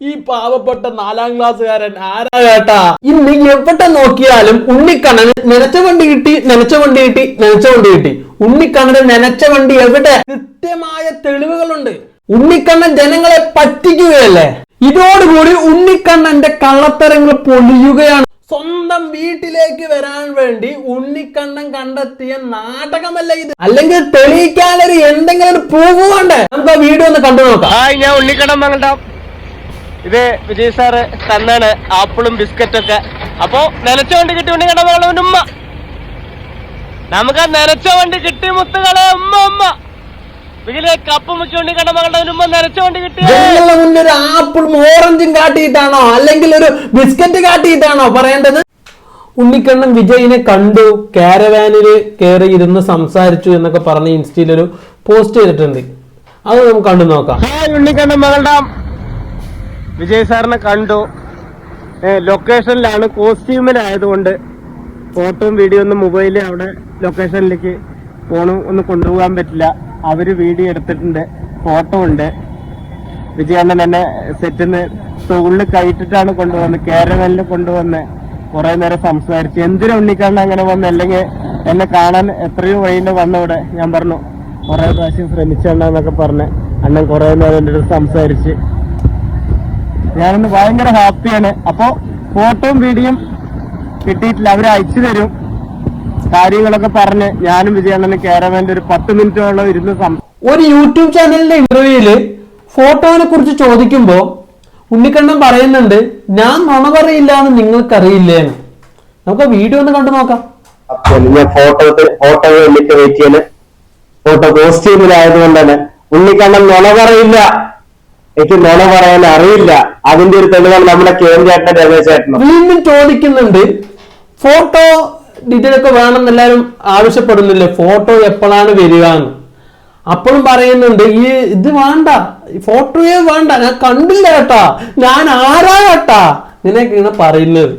ഈ പാവപ്പെട്ട നാലാം ക്ലാസ്സുകാരൻ ആരാ കേട്ടാ ഇന്ന് എവിടെ നോക്കിയാലും ഉണ്ണിക്കണ്ണന് നനച്ച വണ്ടി കിട്ടി നനച്ച വണ്ടി കിട്ടി നനച്ച വണ്ടി കിട്ടി. ഉണ്ണിക്കണ്ണന് നനച്ച വണ്ടി എവിടെ? കൃത്യമായ തെളിവുകളുണ്ട്. ഉണ്ണിക്കണ്ണൻ ജനങ്ങളെ പറ്റിക്കുകയല്ലേ? ഇതോടുകൂടി ഉണ്ണിക്കണ്ണന്റെ കള്ളത്തരങ്ങൾ പൊളിയുകയാണ്. സ്വന്തം വീട്ടിലേക്ക് വരാൻ വേണ്ടി ഉണ്ണിക്കണ്ണൻ കണ്ടെത്തിയ നാടകമല്ല ഇത്? അല്ലെങ്കിൽ തെളിയിക്കാനൊരു എന്തെങ്കിലും ഒരു വേണ്ടേ? നമുക്ക് ആ വീഡിയോ ഒന്ന് കണ്ടു നോക്കാം. ഞാൻ ഉണ്ണിക്കണ്ണൻ മങ്ങണ്ട ഇത് വിജയ് സാറ് തന്നാണ് ആപ്പിളും ബിസ്ക്കറ്റും ഒക്കെ അപ്പോ നനച്ച വണ്ടി കിട്ടി ഉണ്ണിക്കടം മകളുടെ ഉമ്മ. നമുക്ക് ആ നനച്ച വണ്ടി കിട്ടി മുത്തുകളെ ഉമ്മ ഉമ്മ. ജനങ്ങളുടെ മുന്നിൽ ഒരു ആപ്പിളും ഓറഞ്ചും കാട്ടിയിട്ടാണോ? അല്ലെങ്കിൽ ഒരു ബിസ്ക്കറ്റ് കാട്ടിയിട്ടാണോ പറയേണ്ടത്? ഉണ്ണിക്കണ്ണൻ വിജയിനെ കണ്ടു കാരവാനിൽ കയറി ഇരുന്ന് സംസാരിച്ചു എന്നൊക്കെ പറഞ്ഞ് ഇൻസ്റ്റയിൽ ഒരു പോസ്റ്റ് ചെയ്തിട്ടുണ്ട്. അത് നമുക്ക് കണ്ടു നോക്കാം. ഹായ് ഉണ്ണിക്കണ്ണൻ മകളുടെ വിജയ് സാറിനെ കണ്ടു. ലൊക്കേഷനിലാണ് കോസ്റ്റ്യൂമിലായതുകൊണ്ട് ഫോട്ടോയും വീഡിയോ ഒന്നും മൊബൈലിൽ അവിടെ ലൊക്കേഷനിലേക്ക് ഫോണും ഒന്നും കൊണ്ടുപോകാൻ പറ്റില്ല. അവർ വീഡിയോ എടുത്തിട്ടുണ്ട്. ഫോട്ടോ ഉണ്ട്. വിജയണ്ണൻ എന്നെ സെറ്റിന്ന് തോളിൽ കയറ്റിട്ടാണ് കൊണ്ടുവന്ന് കേരളയിൽ കൊണ്ടുവന്ന് കുറെ നേരം സംസാരിച്ച്. എന്തിനാ ഉണ്ണിക്കാണ് അങ്ങനെ വന്ന് അല്ലെങ്കിൽ എന്നെ കാണാൻ എത്രയോ വഴിയിൽ വന്നവിടെ ഞാൻ പറഞ്ഞു കുറെ പ്രാവശ്യം ശ്രമിച്ചെന്നൊക്കെ പറഞ്ഞ് അണ്ണൻ കുറെ നേരം എന്റെ അടുത്ത് സംസാരിച്ച് ഞാനിന്ന് ഭയങ്കര ഹാപ്പിയാണ്. അപ്പോ ഫോട്ടോയും വീഡിയോയും കിട്ടിയിട്ടില്ല. അവർ അയച്ചു തരും. കാര്യങ്ങളൊക്കെ പറഞ്ഞ് ഞാനും വിജയണ്ണന് കയറാൻ ഒരു പത്ത് മിനിറ്റോളം ഇരുന്ന് സം- ഒരു യൂട്യൂബ് ചാനലിന്റെ ഇന്റർവ്യൂയിൽ ഫോട്ടോനെ കുറിച്ച് ചോദിക്കുമ്പോ ഉണ്ണിക്കണ്ണൻ പറയുന്നുണ്ട് ഞാൻ നുണ പറയില്ല എന്ന് നിങ്ങൾക്കറിയില്ലേ നമുക്ക് ആ വീഡിയോ ഒന്ന് കണ്ടു നോക്കാം. അപ്പൊ ഞാൻ ഫോട്ടോ ഫോട്ടോ വേണ്ടിട്ട് വെയിറ്റ് ചെയ്യാൻ ഫോട്ടോ ആയതുകൊണ്ട് തന്നെ ഉണ്ണിക്കണ്ണൻ നുണ പറയില്ല. എനിക്ക് നുണ പറയാൻ അറിയില്ല. അതിന്റെ ഒരു തെളിവാണ് നമ്മുടെ കേന്ദ്രേട്ടൻ രമേശേട്ടനും. വീണ്ടും ചോദിക്കുന്നുണ്ട് ഫോട്ടോ ഇതിലൊക്കെ വേണമെന്ന് എല്ലാവരും ആവശ്യപ്പെടുന്നില്ലേ? ഫോട്ടോ എപ്പോഴാണ് വരിക എന്ന് അപ്പോഴും പറയുന്നുണ്ട് ഈ ഇത് വേണ്ട ഫോട്ടോയെ വേണ്ട. ഞാൻ കണ്ടില്ല കേട്ടാ ഞാൻ ആരാ കേട്ടാ ഇങ്ങനെയൊക്കെയാണ് പറയുന്നത്.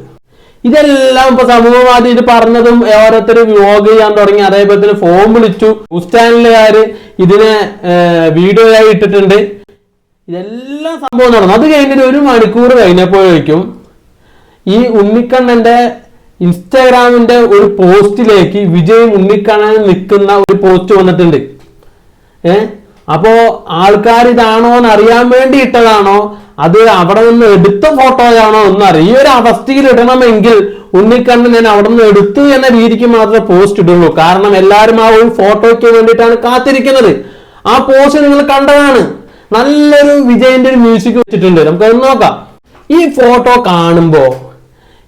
ഇതെല്ലാം ഇപ്പൊ സമൂഹവാദി ഇത് പറഞ്ഞതും ഓരോരുത്തർ വ്ലോഗ് ചെയ്യാൻ തുടങ്ങി. അതേപോലെ തന്നെ ഫോം വിളിച്ചു. ന്യൂസ് ചാനലുകാര് ഇതിനെ വീഡിയോ ആയി ഇട്ടിട്ടുണ്ട്. ഇതെല്ലാം സംഭവം നടന്നു. അത് കഴിഞ്ഞിട്ട് ഒരു മണിക്കൂർ കഴിഞ്ഞപ്പോഴേക്കും ഈ ഉണ്ണിക്കണ്ണന്റെ ഇൻസ്റ്റാഗ്രാമിന്റെ ഒരു പോസ്റ്റിലേക്ക് വിജയ് ഉണ്ണിക്കണ്ണൻ നിൽക്കുന്ന ഒരു പോസ്റ്റ് വന്നിട്ടുണ്ട്. ഏ? അപ്പോ ആൾക്കാർ ഇതാണോ എന്ന് അറിയാൻ വേണ്ടി ഇട്ടതാണോ? അത് അവിടെ നിന്ന് എടുത്ത ഫോട്ടോയാണോ എന്നറിയാം ഈ ഒരു അവസ്ഥയിൽ ഇടണമെങ്കിൽ ഉണ്ണിക്കണ്ണൻ ഞാൻ അവിടെ നിന്ന് എടുത്തു എന്ന രീതിക്ക് മാത്രമേ പോസ്റ്റ് ഇടുള്ളൂ. കാരണം എല്ലാവരും ആ ഒരു ഫോട്ടോയ്ക്ക് വേണ്ടിയിട്ടാണ് കാത്തിരിക്കുന്നത്. ആ പോസ്റ്റ് നിങ്ങൾ കണ്ടതാണ്. നല്ലൊരു വിജയന്റെ ഒരു മ്യൂസിക് വെച്ചിട്ടുണ്ട്. നമുക്കത് നോക്കാം. ഈ ഫോട്ടോ കാണുമ്പോ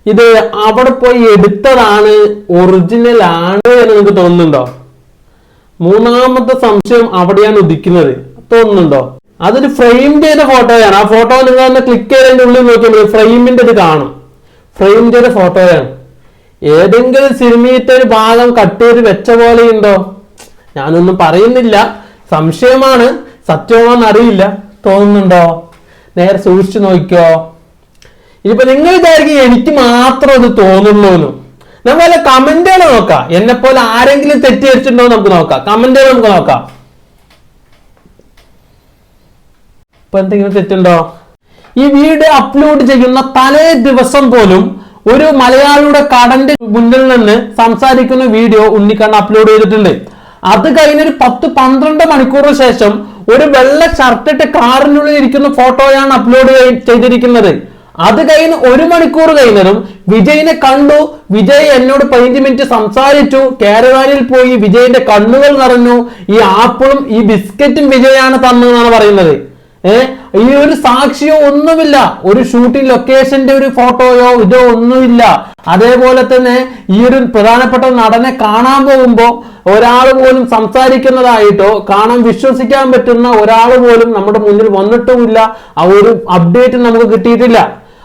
ഇത് അവിടെ പോയി എടുത്തതാണ് ഒറിജിനൽ ആണ് എന്ന് നിങ്ങൾക്ക് തോന്നുന്നുണ്ടോ? മൂന്നാമത്തെ സംശയം അവിടെയാണ് ഉദിക്കുന്നത്. തോന്നുന്നുണ്ടോ? അതൊരു ഫ്രെയിം ചെയ്ത ഫോട്ടോയാണ് ആ ഫോട്ടോ നിങ്ങൾ തന്നെ ക്ലിക്ക് ചെയ്തതിന്റെ ഉള്ളിൽ നോക്കിയാൽ ഫ്രെയിമിന്റെ ഇത് കാണും. ഫ്രെയിം ചെയ്ത ഫോട്ടോയാണ് ഏതെങ്കിലും സിനിമയിലത്തെ ഒരു ഭാഗം കട്ട് ചെയ്ത് വെച്ച പോലെ ഉണ്ടോ? ഞാനൊന്നും പറയുന്നില്ല. സംശയമാണ്. സത്യമാണെന്ന് അറിയില്ല. തോന്നുന്നുണ്ടോ? നേരെ സൂക്ഷിച്ചു നോക്കിയോ ഇനിയിപ്പോ നിങ്ങൾ വിചാരിക്കും എനിക്ക് മാത്രം അത് തോന്നുള്ളൂ എന്ന് അല്ല കമന്റുകൾ നോക്കാം. എന്നെ പോലെ ആരെങ്കിലും തെറ്റിദ്ധരിച്ചിട്ടുണ്ടോ നമുക്ക് നോക്കാം. കമന്റുകൾ നമുക്ക് നോക്കാം. ഇപ്പൊ എന്തെങ്കിലും തെറ്റുണ്ടോ? ഈ വീഡിയോ അപ്ലോഡ് ചെയ്യുന്ന തലേ ദിവസം പോലും ഒരു മലയാളിയുടെ കടന്റെ മുന്നിൽ നിന്ന് സംസാരിക്കുന്ന വീഡിയോ ഉണ്ണിക്കണ്ണ അപ്ലോഡ് ചെയ്തിട്ടുണ്ട്. അത് കഴിഞ്ഞൊരു പത്ത് പന്ത്രണ്ട് മണിക്കൂറിന് ശേഷം ഒരു വെള്ള ഷർട്ടിട്ട് കാറിനുള്ളിൽ ഇരിക്കുന്ന ഫോട്ടോയാണ് അപ്ലോഡ് ചെയ്തിരിക്കുന്നത്. അത് കഴിഞ്ഞ് ഒരു മണിക്കൂർ കഴിഞ്ഞതും വിജയിനെ കണ്ടു. വിജയ് എന്നോട് പതിനഞ്ച് മിനിറ്റ് സംസാരിച്ചു. കാരവാനിൽ പോയി വിജയിന്റെ കണ്ണുകൾ നിറഞ്ഞു. ഈ ആപ്പിളും ഈ ബിസ്ക്കറ്റും വിജയാണ് തന്നതെന്നാണ് പറയുന്നത്. ഈ ഒരു സാക്ഷിയോ ഒന്നുമില്ല. ഒരു ഷൂട്ടിംഗ് ലൊക്കേഷന്റെ ഒരു ഫോട്ടോയോ ഇതോ ഒന്നുമില്ല. അതേപോലെ തന്നെ ഈ ഒരു പ്രധാനപ്പെട്ട നടനെ കാണാൻ പോകുമ്പോ ഒരാൾ പോലും സംസാരിക്കുന്നതായിട്ടോ കാണാൻ വിശ്വസിക്കാൻ പറ്റുന്ന ഒരാൾ പോലും നമ്മുടെ മുന്നിൽ വന്നിട്ടുമില്ല. ആ ഒരു അപ്ഡേറ്റ് നമുക്ക് കിട്ടിയിട്ടില്ല.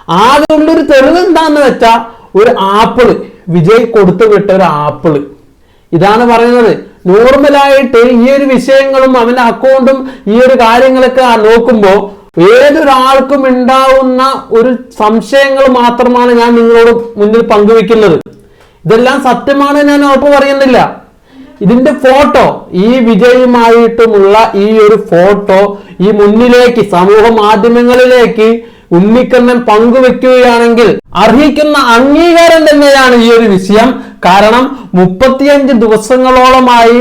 ആകെ ഉള്ളൊരു തെളിവ് എന്താന്ന് വെച്ചാ ഒരു ആപ്പിൾ. വിജയ് കൊടുത്തു വിട്ട ഒരു ആപ്പിൾ. ഇതാണ് പറയുന്നത്. നോർമലായിട്ട് ഈ ഒരു വിഷയങ്ങളും അവന്റെ അക്കൗണ്ടും ഈ ഒരു കാര്യങ്ങളൊക്കെ നോക്കുമ്പോ ഏതൊരാൾക്കും ഉണ്ടാവുന്ന ഒരു സംശയങ്ങൾ മാത്രമാണ് ഞാൻ നിങ്ങളോട് മുന്നിൽ പങ്കുവെക്കുന്നത്. ഇതെല്ലാം സത്യമാണ് ഞാൻ ഉറപ്പ് പറയുന്നില്ല. ഇതിന്റെ ഫോട്ടോ ഈ വിജയുമായിട്ടുമുള്ള ഈ ഒരു ഫോട്ടോ ഈ മുന്നിലേക്ക് സമൂഹ മാധ്യമങ്ങളിലേക്ക് ഉണ്ണിക്കണ്ണൻ പങ്കുവെക്കുകയാണെങ്കിൽ അർഹിക്കുന്ന അംഗീകാരം തന്നെയാണ് ഈ ഒരു വിഷയം. കാരണം മുപ്പത്തിയഞ്ച് ദിവസങ്ങളോളമായി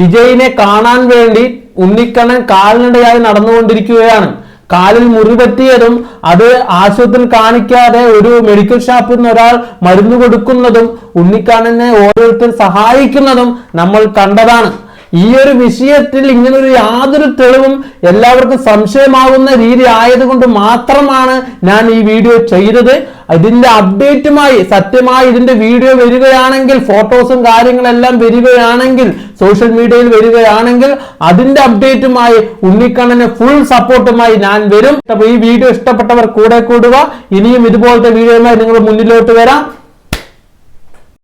വിജയിനെ കാണാൻ വേണ്ടി ഉണ്ണിക്കണ്ണൻ കാലിനിടയായി നടന്നുകൊണ്ടിരിക്കുകയാണ്. കാലിൽ മുറിപറ്റിയതും അത് ആശുപത്രിയിൽ കാണിക്കാതെ ഒരു മെഡിക്കൽ ഷോപ്പിൽ നിന്ന് ഒരാൾ മരുന്ന് കൊടുക്കുന്നതും ഉണ്ണിക്കണ്ണനെ ഓരോരുത്തർ സഹായിക്കുന്നതും നമ്മൾ കണ്ടതാണ്. ഈ ഒരു വിഷയത്തിൽ ഇങ്ങനൊരു യാതൊരു തെളിവും എല്ലാവർക്കും സംശയമാകുന്ന രീതി ആയതുകൊണ്ട് മാത്രമാണ് ഞാൻ ഈ വീഡിയോ ചെയ്തത്. ഇതിന്റെ അപ്ഡേറ്റുമായി സത്യമായി ഇതിന്റെ വീഡിയോ വരികയാണെങ്കിൽ ഫോട്ടോസും കാര്യങ്ങളെല്ലാം വരികയാണെങ്കിൽ സോഷ്യൽ മീഡിയയിൽ വരികയാണെങ്കിൽ അതിന്റെ അപ്ഡേറ്റുമായി ഉണ്ണിക്കണ്ണന് ഫുൾ സപ്പോർട്ടുമായി ഞാൻ വരും. അപ്പൊ ഈ വീഡിയോ ഇഷ്ടപ്പെട്ടവർ കൂടെ കൂടുക. ഇനിയും ഇതുപോലത്തെ വീഡിയോയുമായി നിങ്ങൾ മുന്നിലോട്ട് വരാം.